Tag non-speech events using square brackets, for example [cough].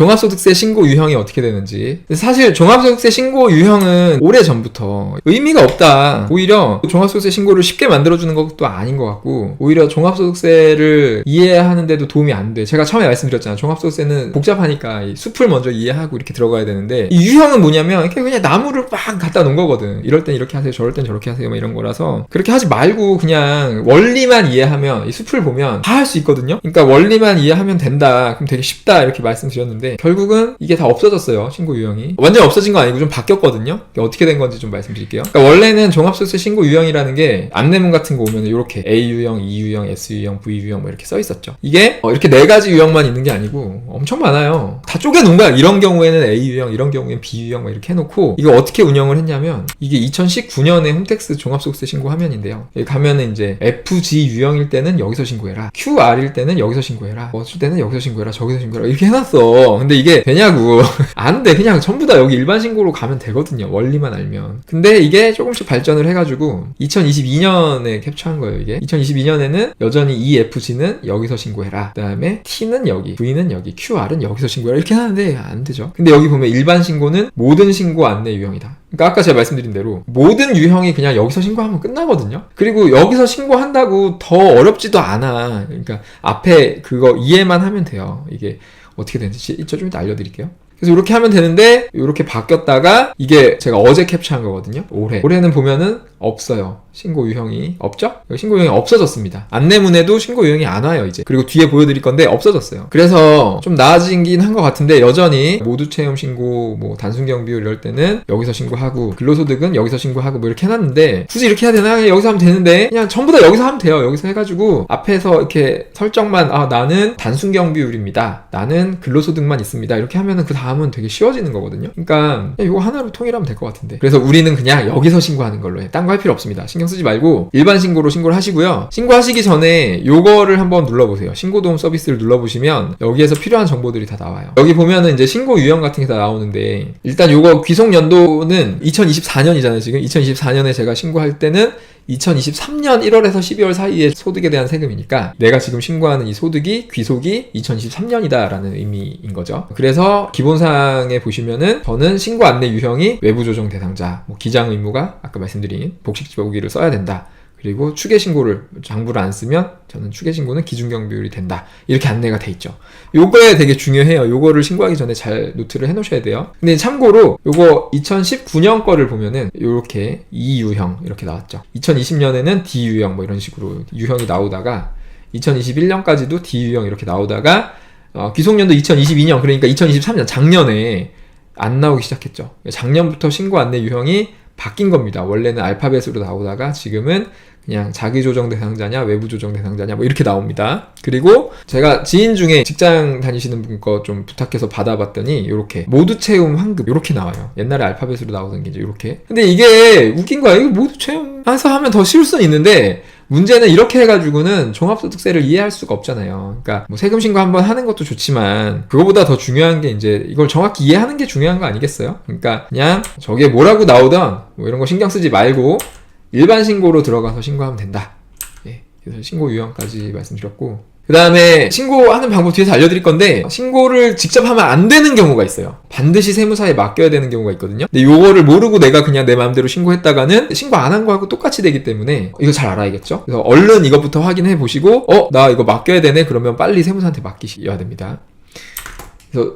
종합소득세 신고 유형이 어떻게 되는지. 사실 종합소득세 신고 유형은 오래 전부터 의미가 없다. 오히려 종합소득세 신고를 쉽게 만들어주는 것도 아닌 것 같고, 오히려 종합소득세를 이해하는데도 도움이 안 돼. 제가 처음에 말씀드렸잖아요. 종합소득세는 복잡하니까 이 숲을 먼저 이해하고 이렇게 들어가야 되는데, 이 유형은 뭐냐면, 그냥 나무를 막 갖다 놓은 거거든. 이럴 땐 이렇게 하세요. 저럴 땐 저렇게 하세요. 막 이런 거라서. 그렇게 하지 말고 그냥 원리만 이해하면, 이 숲을 보면 다 할 수 있거든요. 그러니까 원리만 이해하면 된다. 그럼 되게 쉽다. 이렇게 말씀드렸는데, 결국은 이게 다 없어졌어요. 신고 유형이. 완전히 없어진 건 아니고 좀 바뀌었거든요. 이게 어떻게 된 건지 좀 말씀드릴게요. 그러니까 원래는 종합소득세 신고 유형이라는 게 안내문 같은 거 오면 이렇게 A 유형, E 유형, S 유형, V 유형 뭐 이렇게 써 있었죠. 이게 어, 이렇게 네 가지 유형만 있는 게 아니고 엄청 많아요. 다 쪼개 놓은 거야. 이런 경우에는 A 유형, 이런 경우에는 B 유형 막 이렇게 해놓고 이거 어떻게 운영을 했냐면 이게 2019년에 홈택스 종합소득세 신고 화면인데요. 여기 가면은 이제 FG 유형일 때는 여기서 신고해라. QR일 때는 여기서 신고해라. 어쩔 때는 여기서 신고해라. 저기서 신고해라. 이렇게 해놨어. 근데 이게 되냐고. [laughs] 안 돼. 그냥 전부 다 여기 일반 신고로 가면 되거든요. 원리만 알면. 근데 이게 조금씩 발전을 해가지고 2022년에 캡처한 거예요, 이게. 2022년에는 여전히 EFG는 여기서 신고해라. 그 다음에 T는 여기, V는 여기, QR은 여기서 신고해라. 이렇게 하는데 안 되죠. 근데 여기 보면 일반 신고는 모든 신고 안내 유형이다. 그러니까 아까 제가 말씀드린 대로 모든 유형이 그냥 여기서 신고하면 끝나거든요. 그리고 여기서 신고한다고 더 어렵지도 않아. 그러니까 앞에 그거 이해만 하면 돼요. 이게 어떻게 되는지 저좀 이따 알려드릴게요. 그래서 이렇게 하면 되는데 이렇게 바뀌었다가 이게 제가 어제 캡처한 거거든요. 올해 올해는 보면은 없어요. 신고 유형이 없죠? 신고 유형이 없어졌습니다. 안내문에도 신고 유형이 안 와요 이제. 그리고 뒤에 보여드릴 건데 없어졌어요. 그래서 좀 나아지긴 한 것 같은데 여전히 모두 체험 신고, 뭐 단순 경비율 이럴 때는 여기서 신고하고 근로소득은 여기서 신고하고 뭐 이렇게 해놨는데 굳이 이렇게 해야 되나? 여기서 하면 되는데 그냥 전부 다 여기서 하면 돼요. 여기서 해가지고 앞에서 이렇게 설정만 아 나는 단순 경비율입니다. 나는 근로소득만 있습니다. 이렇게 하면은 그 다음은 되게 쉬워지는 거거든요. 그러니까 이거 하나로 통일하면 될 것 같은데. 그래서 우리는 그냥 여기서 신고하는 걸로 해. 딴 거할 필요 없습니다. 신경 쓰지 말고 일반 신고로 신고를 하시고요. 신고하시기 전에 요거를 한번 눌러보세요. 신고도움 서비스를 눌러보시면 여기에서 필요한 정보들이 다 나와요. 여기 보면은 이제 신고 유형 같은 게 다 나오는데 일단 요거 귀속 연도는 2024년이잖아요. 지금 2024년에 제가 신고할 때는 2023년 1월에서 12월 사이에 소득에 대한 세금이니까 내가 지금 신고하는 이 소득이 귀속이 2023년이다라는 의미인 거죠. 그래서 기본사항에 보시면은 저는 신고 안내 유형이 외부 조정 대상자, 뭐 기장 의무가 아까 말씀드린 복식 보기를 써야 된다. 그리고 추계 신고를 장부를 안 쓰면 저는 추계 신고는 기준 경 비율이 된다. 이렇게 안내가 돼 있죠. 요거에 되게 중요해요. 요거를 신고하기 전에 잘 노트를 해 놓으셔야 돼요. 근데 참고로 요거 2019년 거를 보면은 요렇게 E 유형 이렇게 나왔죠. 2020년에는 D 유형 뭐 이런 식으로 유형이 나오다가 2021년까지도 D 유형 이렇게 나오다가 어, 귀속년도 2022년 그러니까 2023년 작년에 안 나오기 시작했죠. 작년부터 신고 안내 유형이 바뀐 겁니다. 원래는 알파벳으로 나오다가 지금은 그냥 자기 조정 대상자냐 외부 조정 대상자냐 뭐 이렇게 나옵니다. 그리고 제가 지인 중에 직장 다니시는 분 거 좀 부탁해서 받아봤더니 이렇게 모두 채움 환급 이렇게 나와요. 옛날에 알파벳으로 나오던 게 이제 이렇게. 근데 이게 웃긴 거야. 이거 모두 채움 해서 하면 더 쉬울 수는 있는데 문제는 이렇게 해가지고는 종합소득세를 이해할 수가 없잖아요. 그러니까 뭐 세금 신고 한번 하는 것도 좋지만 그거보다 더 중요한 게 이제 이걸 정확히 이해하는 게 중요한 거 아니겠어요? 그러니까 그냥 저게 뭐라고 나오던 뭐 이런 거 신경 쓰지 말고 일반 신고로 들어가서 신고하면 된다. 예, 그래서 신고 유형까지 말씀드렸고 그 다음에 신고하는 방법 뒤에서 알려드릴 건데 신고를 직접 하면 안 되는 경우가 있어요. 반드시 세무사에 맡겨야 되는 경우가 있거든요. 근데 요거를 모르고 내가 그냥 내 마음대로 신고했다가는 신고 안 한 거하고 똑같이 되기 때문에 이거 잘 알아야겠죠. 그래서 얼른 이것부터 확인해 보시고 어 나 이거 맡겨야 되네 그러면 빨리 세무사한테 맡기셔야 됩니다. 그래서